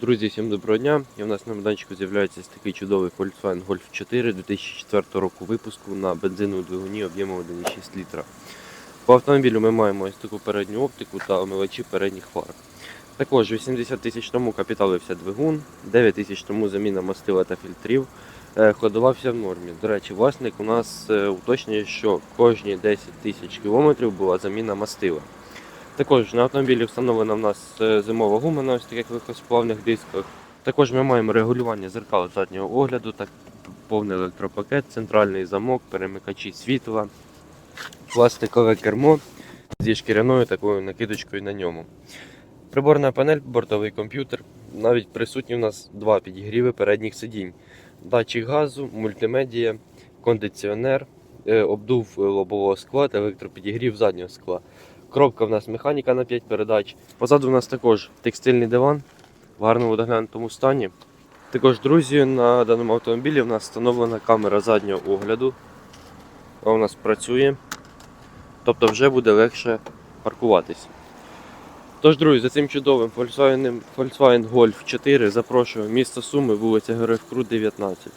Друзі, всім доброго дня. І в нас на майданчику з'являється такий чудовий Volkswagen Golf 4 2004 року випуску на бензиновому двигуні об'ємом 1,6 літра. По автомобілю ми маємо ось таку передню оптику та омивачі передніх фар. Також 80 тисяч тому капіталився двигун, 9 тисяч тому заміна мастила та фільтрів. Е, Ходова вся в нормі. До речі, власник у нас е, уточнює, що кожні 10 тисяч кілометрів була заміна мастила. Також на автомобілі встановлена в нас е, зимова гума на ось таких легкосплавних дисках. Також ми маємо регулювання зеркал заднього огляду, так повний електропакет, центральний замок, перемикачі світла, пластикове кермо зі шкіряною такою накидочкою на ньому. Приборна панель, бортовий комп'ютер. Навіть присутні у нас два підігріви передніх сидінь. Датчик газу, мультимедія, кондиціонер, е, обдув лобового скла та електропідігрів заднього скла. Коробка в нас механіка на 5 передач. Позаду в нас також текстильний диван в гарному доглянутому стані. Також, друзі, на даному автомобілі в нас встановлена камера заднього огляду. Вона у нас працює. Тобто вже буде легше паркуватись. Тож, друзі, за цим чудовим Volkswagen Golf 4 запрошую місто Суми, вулиця Героїв Крут, 19.